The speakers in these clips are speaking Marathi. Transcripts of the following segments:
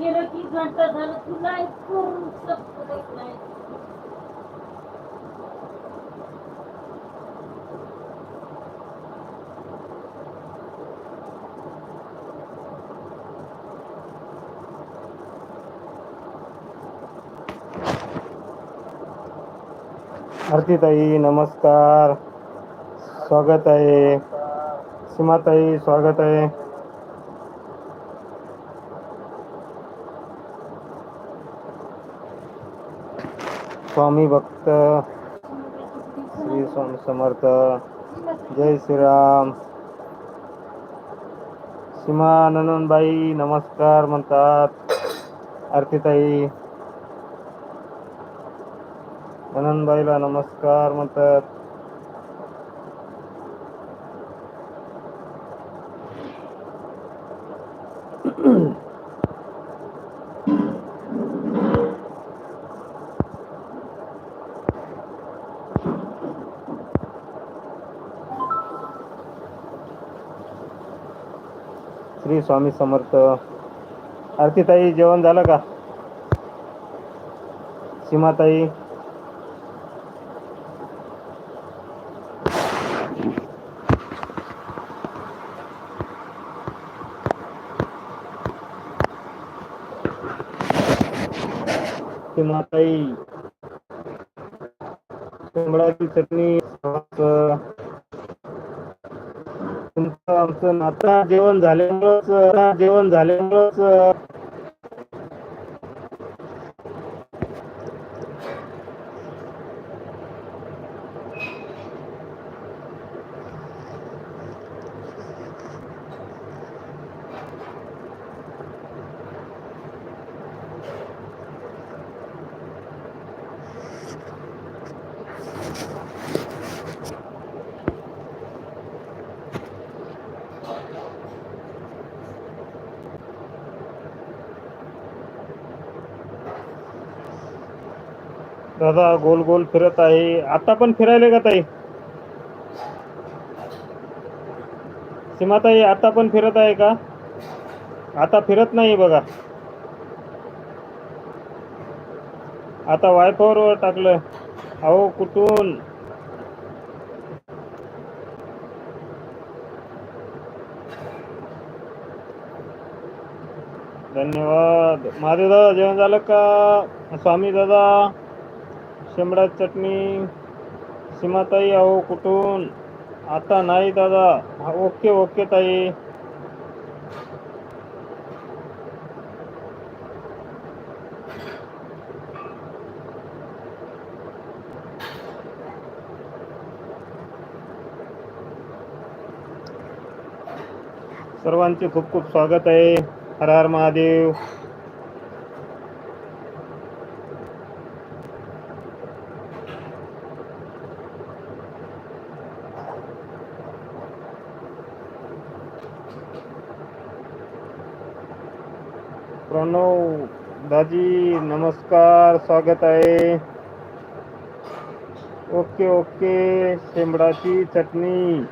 केलं की घंटा झालं करून नाही आरतीताई नमस्कार। स्वागत आहे। सीमाताई स्वागत आहे। स्वामी भक्त श्री स्वामी समर्थ जय श्रीराम। सीमा ननंदबाई नमस्कार म्हणतात. आरतीताई ननंदबाईला नमस्कार म्हणतात. श्री स्वामी समर्थ. आरतीताई जेवण झालं का? सीमाताई. सीमाताई. चटणी तुमचं आमचं नाता जेवण झाल्यामुळंच जेवण झाल्यामुळंच दादा गोल गोल फिरत आहे. आता पण फिरायले का ताई? सीमाताई आता पण फिरत आहे का? आता फिरत नाही बघा. आता वायफावर टाकलं. अहो कुठून? धन्यवाद. महादेव दादा जेवण झालं का? स्वामी दादा? शेंबडा चटणी सीमाताई अहो कुठून आता नाही दादा ओके ओके ताई सर्वांचे खूप खूप स्वागत आहे हर हर महादेव प्रणव दाजी नमस्कार स्वागत आहे. ओके ओके शेंबडाची चटणी.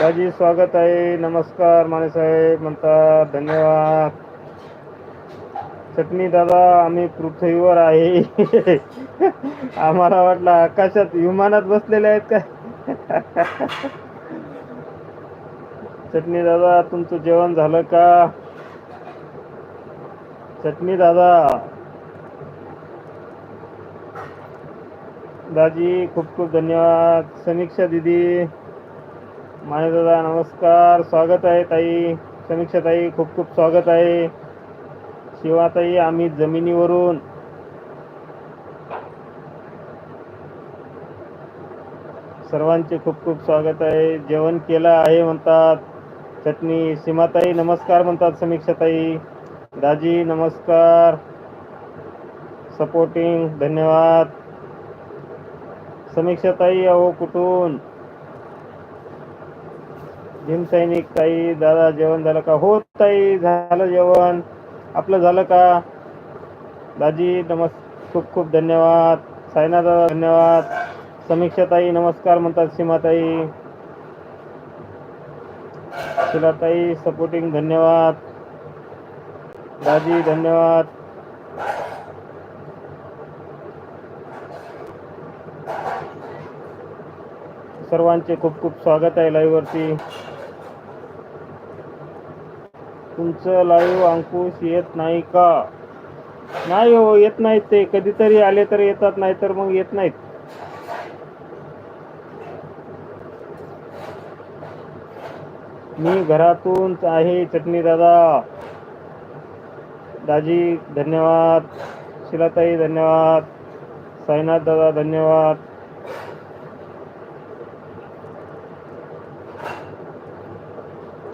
दाजी स्वागत आहे. नमस्कार माने साहेब म्हणतात धन्यवाद. चटणी दादा आम्ही पृथ्वीवर आहे. आम्हाला वाटलं आकाशात विमानात बसलेले आहेत का चटणी दादा तुमचं जेवण झालं का? चटणी दादा. दाजी खूप खूप धन्यवाद. समीक्षा दिदी माने दादा नमस्कार. स्वागत आहे ताई. समीक्षा ताई खूप खूप स्वागत आहे. शिवाताई आम्ही जमिनीवरून. सर्वांचे खूप खूप स्वागत आहे. जेवण केलं आहे म्हणतात. चटणी सीमाताई नमस्कार म्हणतात समीक्षाताई. दाजी नमस्कार. सपोर्टिंग धन्यवाद. समीक्षाताई अहो कुठून? भीम सैनिक ताई दादा जेवण झालं का? हो ताई झालं जेवण. आपलं झालं का? दाजी नमस् खूप खूप धन्यवाद. सायना दादा धन्यवाद. समीक्षाताई नमस्कार म्हणतात सीमाताई. शिलाताई सपोर्टिंग धन्यवाद. दाजी धन्यवाद. सर्वांचे खूप खूप स्वागत आहे लाईव्ह वरती. तुमचं लाईव्ह अंकुश येत नाही का? नाही हो येत नाहीत ते. कधीतरी आले तर येतात नाही तर मग येत नाहीत. मी घरातूनच आहे चटणी दादा. दाजी धन्यवाद. शिलाताई धन्यवाद. साईनाथ दादा धन्यवाद.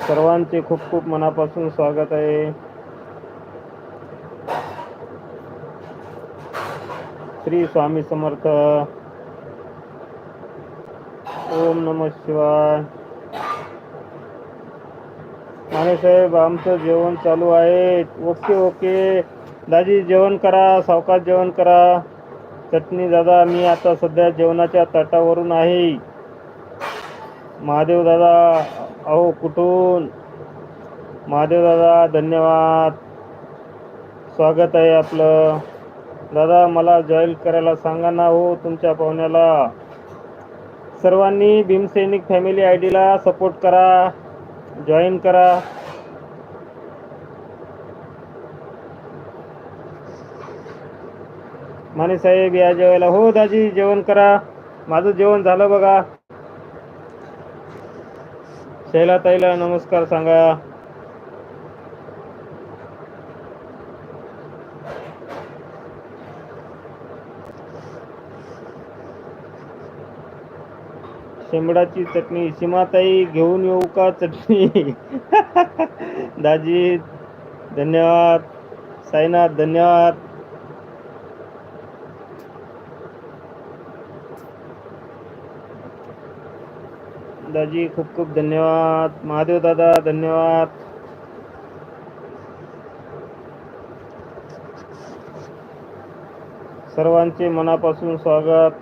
सर्वांचे खूप खूप मनापासून स्वागत आहे. श्री स्वामी समर्थ. ओम नम शिवाय. माने साहेब आमचं जेवण चालू आहे. Okay okay. दाजी जेवण करा सावकाश जेवण करा. चटणी दादा मी आता सध्या जेवणाच्या ताटावरून आहे. महादेव दादा अहो कुठून? महादेव दादा धन्यवाद. स्वागत आहे आपलं. दादा मला जॉईन करायला सांगा ना हो तुमच्या पाहुण्याला. सर्वांनी भीमसैनिक फॅमिली आय डीला सपोर्ट करा. जॉईन करा. माने साहेब या जेवायला. हो दाजी जेवण करा. माझं जेवण झालं बघा. शैला ताईला नमस्कार सांगा. शेंबडाची चटणी सीमाताई घेऊन येऊ का चटणी? दाजी धन्यवाद. साईनाथ धन्यवाद. दाजी खूप खूप धन्यवाद. महादेव दादा धन्यवाद. सर्वांचे मनापासून स्वागत.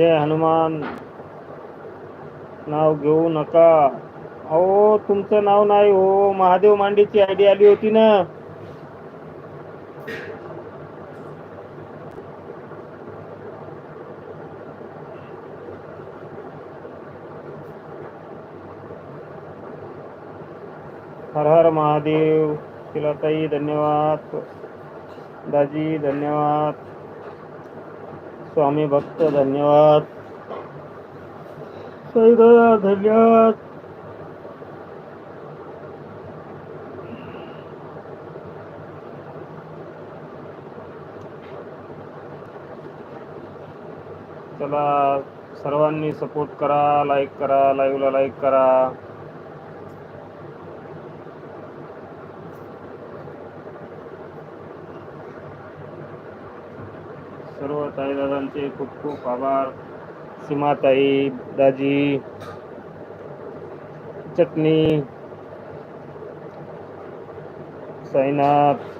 जय हनुमान. नाव घेऊ नका. अहो तुमचं नाव नाही हो. महादेव मांडीची आयडी आली होती ना. हर हर महादेव. शिलाताई धन्यवाद. दाजी धन्यवाद. स्वामी भक्त धन्यवाद. साईदादा धन्यवाद. चला सर्वांनी सपोर्ट करा लाईक करा लाईव्हला लाईक करा सर्व ताईदादांचे खूप खूप आभार. सीमाताई दाजी चटणी साईनाथ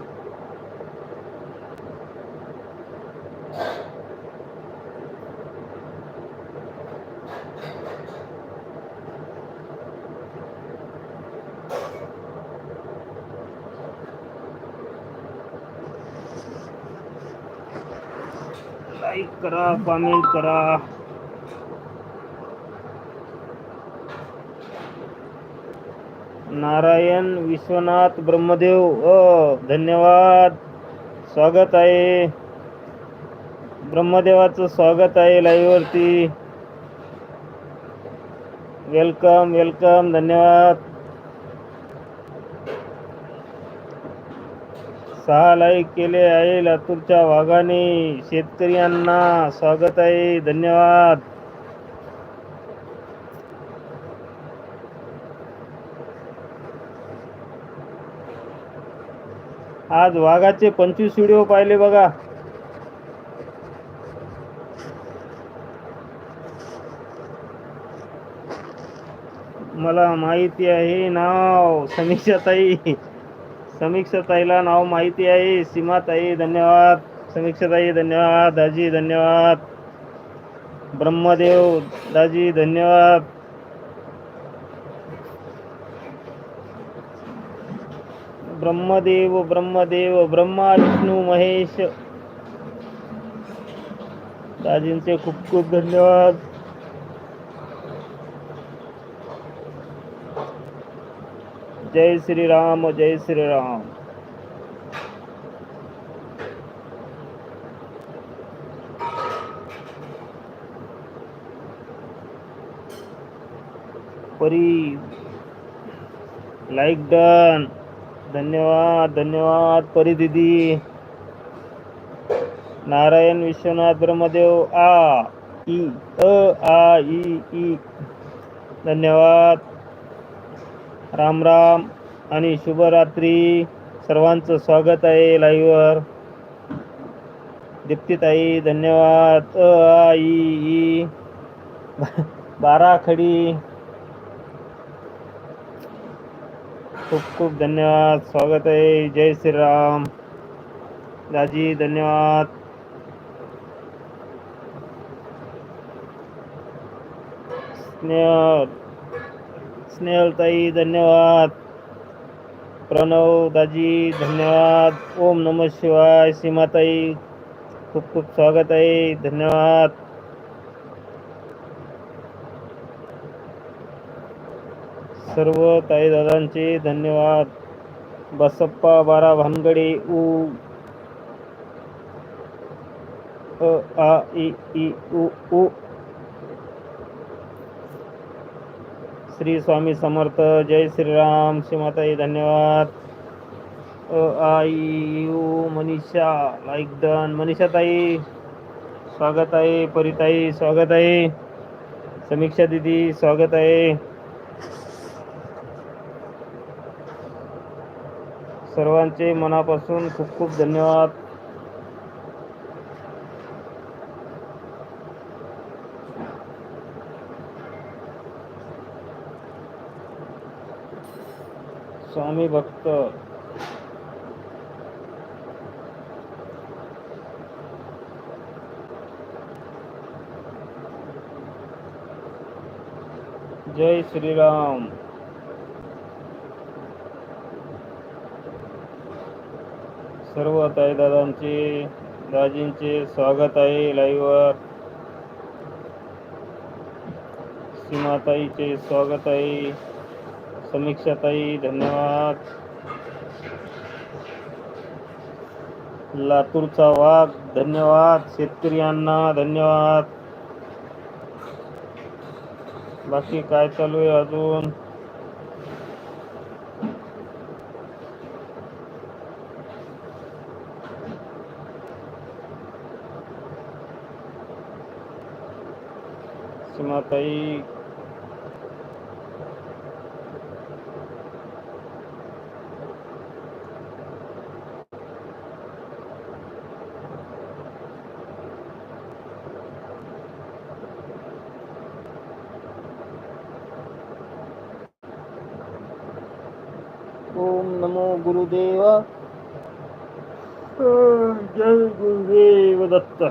करा कमेंट करा. नारायण विश्वनाथ ब्रह्मदेव अ धन्यवाद. स्वागत आहे. ब्रह्मदेवाचं स्वागत आहे लाईव्हवरती वेलकम वेलकम धन्यवाद. सहा लाईक केले आहे लातूरच्या वाघाने. शेतकऱ्यांना स्वागत आहे. धन्यवाद. आज वाघाचे पंचवीस व्हिडिओ पाहिले बघा. मला माहिती आहे नाव समीक्षा ताई समीक्षा ताईला नाव माहिती आहे. सीमाताई धन्यवाद. समीक्षाताई धन्यवाद. दाजी धन्यवाद. ब्रह्मदेव दाजी धन्यवाद. ब्रह्मदेव ब्रह्मदेव ब्रह्मा विष्णू महेश. दाजींचे खूप खूप धन्यवाद. जय श्री राम जय श्री राम। परी। लाईक डन धन्यवाद धन्यवाद परी दीदी। नारायण विश्वनाथ ब्रह्मदेव, आ, ई, अ, आ, ई ई। धन्यवाद। राम राम आणि शुभरात्री सर्वांचं स्वागत आहे लाईव्हवर. दीप्तीताई धन्यवाद. अ ई ई. बारा खडी. खूप खूप धन्यवाद. स्वागत आहे. जय श्रीराम. दाजी धन्यवाद. स्नेह स्नेहलताई धन्यवाद. प्रणव दाजी धन्यवाद. ओम नम शिवाय. सीमाताई खूप खूप स्वागत आहे. धन्यवाद. सर्व ताईदादांचे धन्यवाद. बसप्पा बारा भानगडे उ अ आ इ ई उ. श्री स्वामी समर्थ जय श्रीराम. श्रीमाताई धन्यवाद. अ यू मनीषा लाईक डन मनीषाताई स्वागत आहे परिताई स्वागत आहे समीक्षा दिदी स्वागत आहे सर्वांचे मनापासून खूप खूप धन्यवाद. स्वामी भक्त. जय श्रीराम. सर्व ताई दादांचे दाजींचे स्वागत आहे लाईव्हवर. सीमाताईचे स्वागत आहे. समीक्षाताई धन्यवाद. लातूरचा वाघ धन्यवाद. शेतकऱ्यांना धन्यवाद. बाकी काय चालू आहे अजून? सीमाताई ओम नमो गुरुदेव जय गुरुदेव दत्त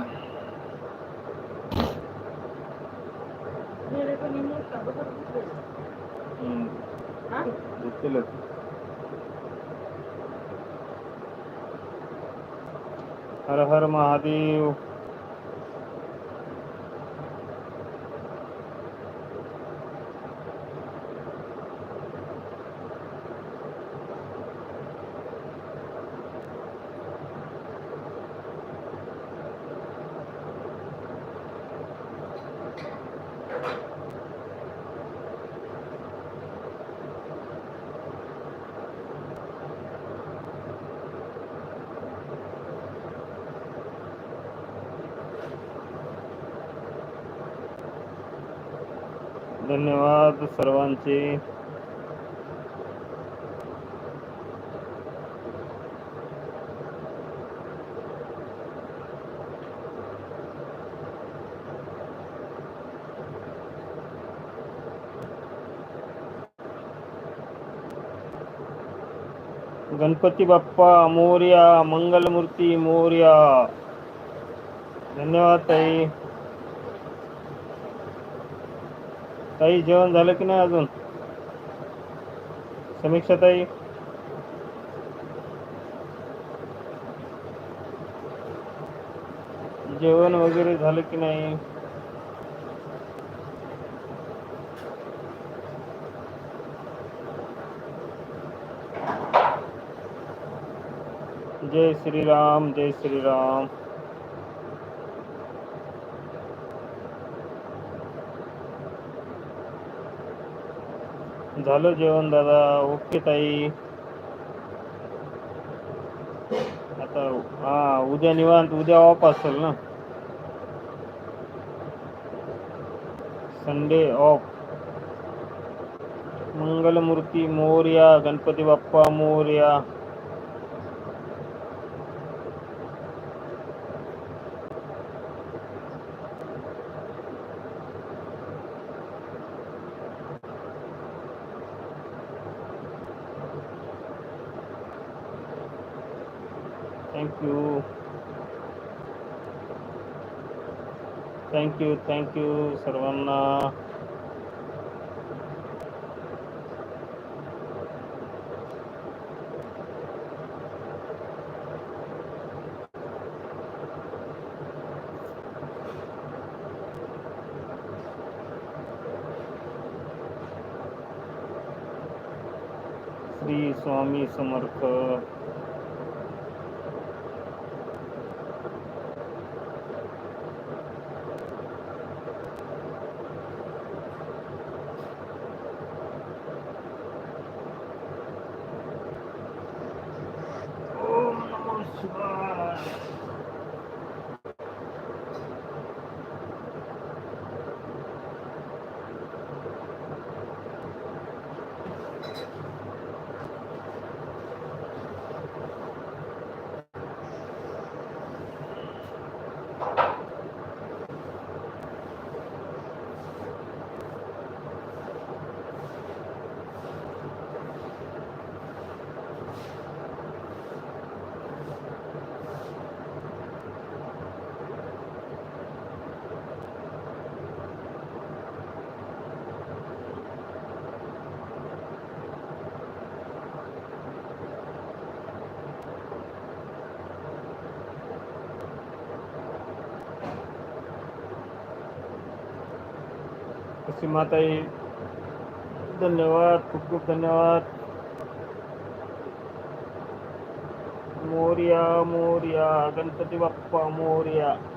गेले पण हे मोठा बघत दिसले. हा? दिसतीलच. हर हर महादेव धन्यवाद सर्वांचे गणपती बाप्पा मोर्या मंगलमूर्ती मोर्या धन्यवाद ताई ताई, जेवण झालं की नाही अजून? समीक्षा ताई? जेवण वगैरे झालं की नाही? जय श्रीराम जय श्रीराम. झालं जेवण दादा. ओके ताई. आता हा उद्या निवांत उद्या ऑफ असेल ना? संडे ऑफ मंगलमूर्ती मोर्या गणपती बाप्पा मोर्या. Thank you. Thank you सर्वांना. श्री स्वामी समर्थ ओम नमः शिवाय सीमाताई धन्यवाद खूप खूप धन्यवाद. मोर्या मोर्या गणपती बाप्पा मोर्या.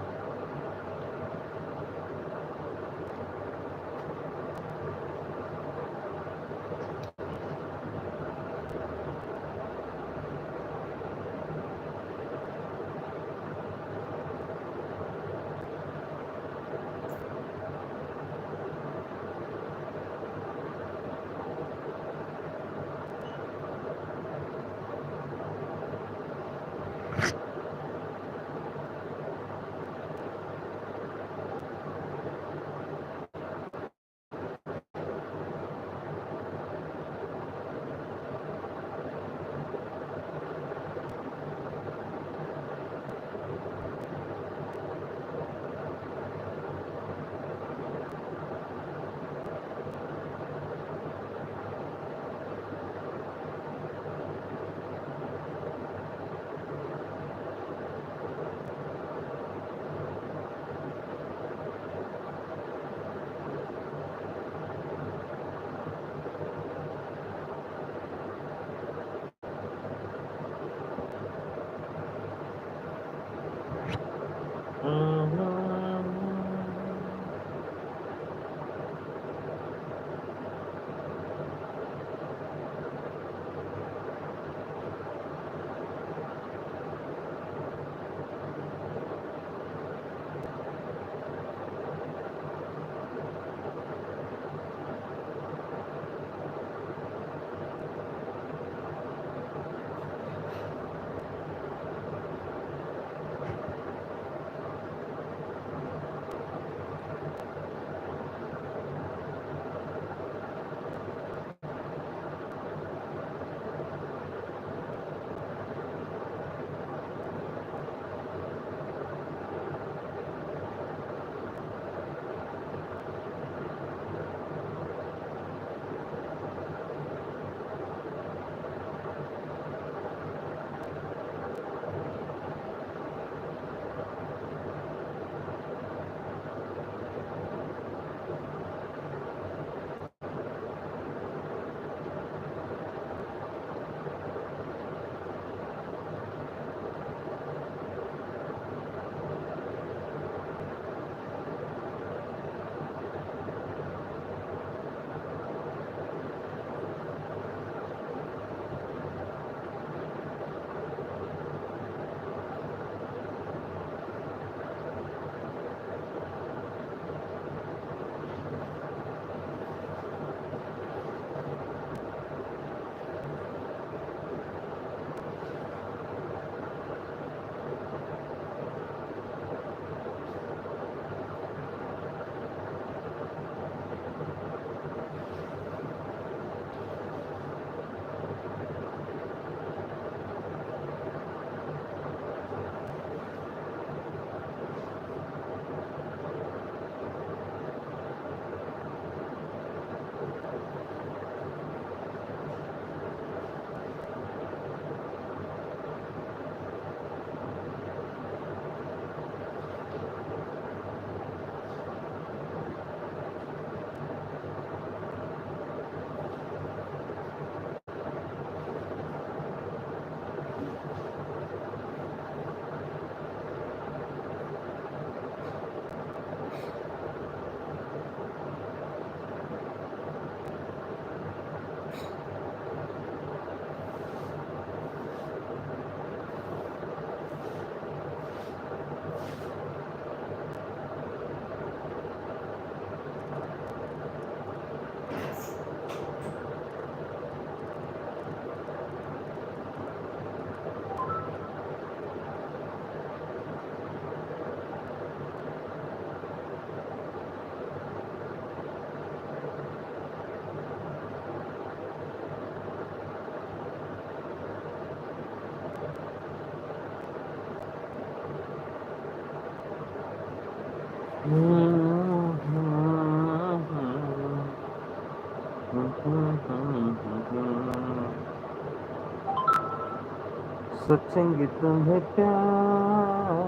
सोचेंगे तुम्हें प्यार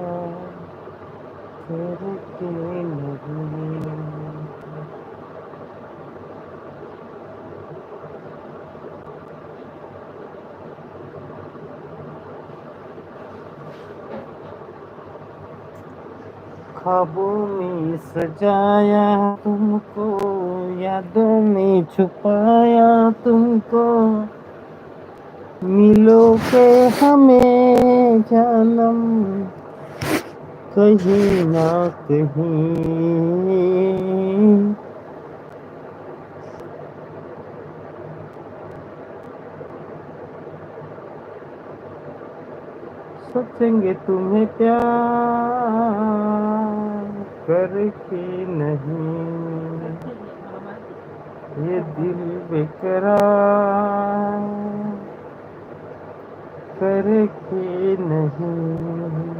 करके नहीं ख्वाबों में सजाया तुमको यादों में छुपाया तुमको मिलो के हमें जानम कहीं ना कहीं सोचेंगे तुम्हें प्यार करके नहीं। ये दिल बेकरार करके नहीं।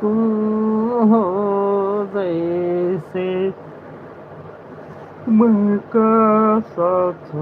तुम हो जैसे महका साथ